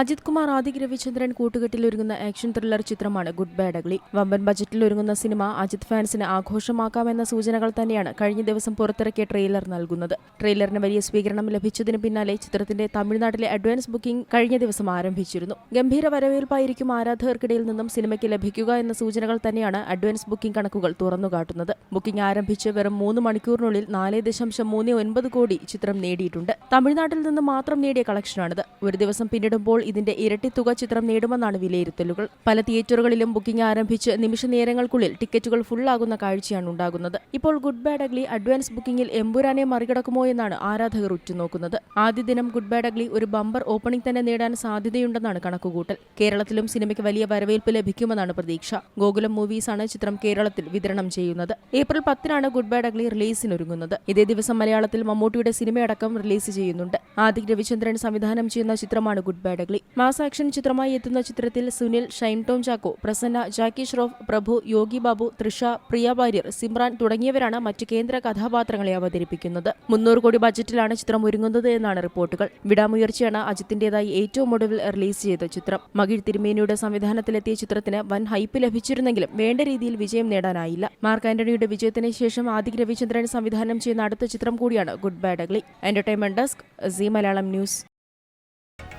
അജിത് കുമാർ ആദിക് രവിചന്ദ്രൻ കൂട്ടുകെട്ടിൽ ഒരുങ്ങുന്ന action thriller ചിത്രമാണ് ഗുഡ് ബാഡ് അഗ്ലി വമ്പൻ ബജറ്റിൽ ഒരുങ്ങുന്ന സിനിമ അജിത് ഫാൻസിന് ആഘോഷമാക്കാമെന്ന സൂചനകൾ തന്നെയാണ് കഴിഞ്ഞ ദിവസം പുറത്തിറക്കിയ ട്രെയിലർ നൽകുന്നത്. ട്രെയിലറിന് വലിയ സ്വീകരണം ലഭിച്ചതിന് പിന്നാലെ ചിത്രത്തിന്റെ തമിഴ്നാട്ടിലെ അഡ്വാൻസ് ബുക്കിംഗ് കഴിഞ്ഞ ദിവസം ആരംഭിച്ചിരുന്നു. ഗംഭീര വരവേൽപ്പായിരിക്കും ആരാധകർക്കിടയിൽ നിന്നും സിനിമയ്ക്ക് ലഭിക്കുക എന്ന സൂചനകൾ തന്നെയാണ് അഡ്വാൻസ് ബുക്കിംഗ് കണക്കുകൾ തുറന്നുകാട്ടുന്നത്. ബുക്കിംഗ് ആരംഭിച്ച് വെറും മൂന്ന് മണിക്കൂറിനുള്ളിൽ നാല് ദശാംശം മൂന്ന് ഒൻപത് കോടി ചിത്രം നേടിയിട്ടുണ്ട്. തമിഴ്നാട്ടിൽ നിന്ന് മാത്രം നേടിയ കളക്ഷനാണിത്. ഒരു ദിവസം പിന്നിടുമ്പോൾ ഇതിന്റെ ഇരട്ടി തുക ചിത്രം നേടുമെന്നാണ് വിലയിരുത്തലുകൾ. പല തിയേറ്ററുകളിലും ബുക്കിംഗ് ആരംഭിച്ച് നിമിഷ നേരങ്ങൾക്കുള്ളിൽ ടിക്കറ്റുകൾ ഫുള്ളാകുന്ന കാഴ്ചയാണ് ഉണ്ടാകുന്നത്. ഇപ്പോൾ ഗുഡ് ബാഡ് അഗ്ലി അഡ്വാൻസ് ബുക്കിംഗിൽ എമ്പുരാനെ മറികടക്കുമോ എന്നാണ് ആരാധകർ ഉറ്റുനോക്കുന്നത്. ആദ്യ ദിനം ഗുഡ് ബാഡ് അഗ്ലി ഒരു ബമ്പർ ഓപ്പണിംഗ് തന്നെ നേടാൻ സാധ്യതയുണ്ടെന്നാണ് കണക്കുകൂട്ടൽ. കേരളത്തിലും സിനിമയ്ക്ക് വലിയ വരവേൽപ്പ് ലഭിക്കുമെന്നാണ് പ്രതീക്ഷ. ഗോകുലം മൂവീസാണ് ചിത്രം കേരളത്തിൽ വിതരണം ചെയ്യുന്നത്. ഏപ്രിൽ പത്തിനാണ് ഗുഡ് ബാഡ് അഗ്ലി റിലീസിനൊരുങ്ങുന്നത്. ഇതേ ദിവസം മലയാളത്തിൽ മമ്മൂട്ടിയുടെ സിനിമയടക്കം റിലീസ് ചെയ്യുന്നുണ്ട്. ആദിക് രവിചന്ദ്രൻ സംവിധാനം ചെയ്യുന്ന ചിത്രമാണ് good bad ugly. Mass action ചിത്രമായി എത്തുന്ന ചിത്രത്തിൽ സുനിൽ ഷൈൻ ടോം ചാക്കോ പ്രസന്ന ജാക്കി ഷ്രോഫ് പ്രഭു യോഗി ബാബു തൃഷ പ്രിയ വാര്യർ സിമ്രാൻ തുടങ്ങിയവരാണ് മറ്റ് കേന്ദ്ര കഥാപാത്രങ്ങളെ അവതരിപ്പിക്കുന്നത്. മുന്നൂറ് കോടി ബജറ്റിലാണ് ചിത്രം ഒരുങ്ങുന്നത് എന്നാണ് റിപ്പോർട്ടുകൾ. വിടാമുയർച്ചയാണ് അജിത്തിന്റേതായി ഏറ്റവും ഒടുവിൽ റിലീസ് ചെയ്ത ചിത്രം. മകിഴ് തിരുമേനിയുടെ സംവിധാനത്തിലെത്തിയ ചിത്രത്തിന് വൻ ഹൈപ്പ് ലഭിച്ചിരുന്നെങ്കിലും വേണ്ട രീതിയിൽ വിജയം നേടാനായില്ല. മാർക്ക് ആന്റണിയുടെ വിജയത്തിന് ശേഷം ആദിക് രവിചന്ദ്രൻ സംവിധാനം ചെയ്യുന്ന അടുത്ത ചിത്രം കൂടിയാണ് good bad ugly entertainment desk C Malayalam news.